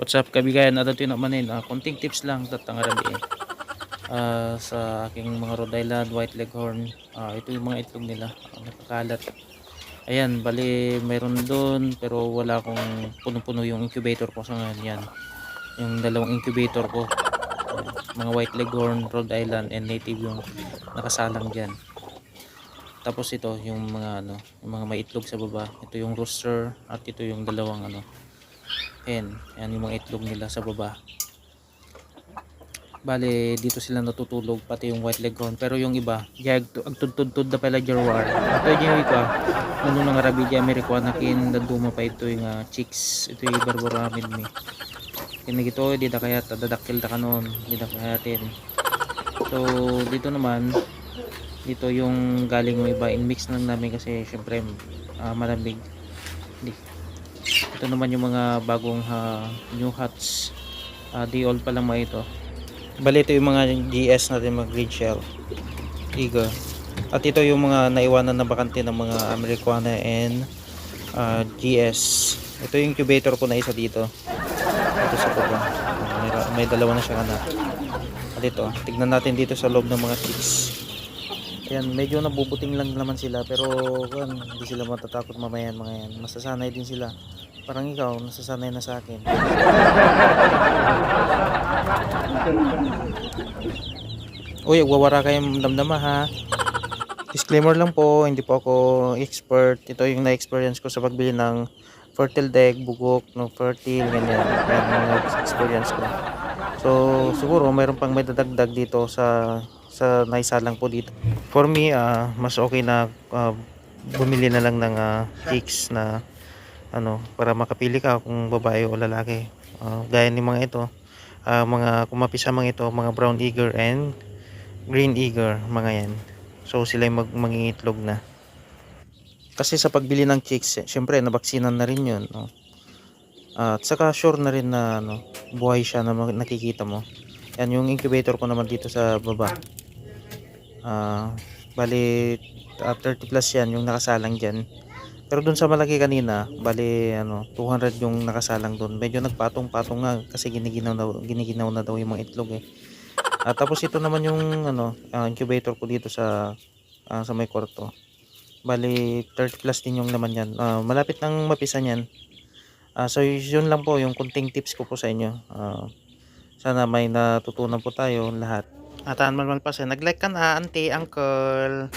What's up kabigayan? Ato tinamanin. Uh, konting tips lang tatang arabi eh. Ah, sa aking mga Rhode Island White Leghorn. Ah, ito yung mga itlog nila. Uh, nakakalat. Ayan, bali mayroon doon pero wala akong puno-puno yung incubator ko sa ngayon yan. Yung dalawang incubator ko. Ah, mga White Leghorn, Rhode Island and native yung nakasalang diyan. Tapos ito yung mga ano, yung mga may itlog sa baba. Ito yung rooster at ito yung dalawang ano, hen. Yan yung mga itlog nila sa baba. Bale, dito sila natutulog pati yung white leghorn. Pero yung iba, jag ang tudtud na pala jarwar. Ito yung ika. Nung nang arabi di Amerikana kin daduma pa ito yung ah, chicks. Ito yung barbaramid mi. Kinig ito, di da kaya dadakil da kanon. Di da kayatin. So, dito naman, dito yung galing ng iba. In-mix lang namin kasi syempre ah, malamig. Di. Ito naman yung mga bagong ah, new huts. Uh, di old pa lang mga ito. Bali ito yung mga GS natin mga green shell. Eagle. At ito yung mga naiwanan na bakante ng mga Americana and ah, GS. Ito yung incubator ko na isa dito. Ito sa. Ah, may, may dalawa na siyang anak. At ito, tignan natin dito sa loob ng mga chicks. Ayan, medyo nabubuting lang naman sila pero kan, hindi sila matatakot mamaya mga yan. Masasanay din sila. Parang ikaw, nasasanay na sa akin. Uy, agwawara kayong damdama ha. Disclaimer lang po, hindi po ako expert. Ito yung na-experience ko sa pagbili ng fertile egg, bugok, no fertile, ganyan. Yan yung experience ko. So, siguro mayroon pang may dadagdag dito sa sa naisalang po dito. For me, ah, mas okay na ah, bumili na lang ng ah, chicks na ano, para makapili ka kung babae o lalaki. Ah, gaya ni mga ito, ah, mga kumapisa mga ito, mga brown eager and green eager, mga yan. So sila yung mag na. Kasi sa pagbili ng chicks, eh, syempre nabaksinan na rin 'yun, no. At saka sure na rin na ano, buhay siya na nakikita mo. Yan yung incubator ko naman dito sa baba. Ah, bali ah, 30 plus yan yung nakasalang diyan. Pero dun sa malaki kanina, bali ano, 200 yung nakasalang doon. Medyo nagpatong-patong nga kasi giniginaw na, giniginaw na daw yung mga itlog eh. At tapos ito naman yung ano, ah, incubator ko dito sa ah, sa may kwarto. Bali 30 plus din yung laman yan. Ah, malapit nang mapisa niyan. Ah, so yun lang po yung kunting tips ko po sa inyo. Ah, sana may natutunan po tayo lahat. At man pa nag-like ka na, auntie, uncle.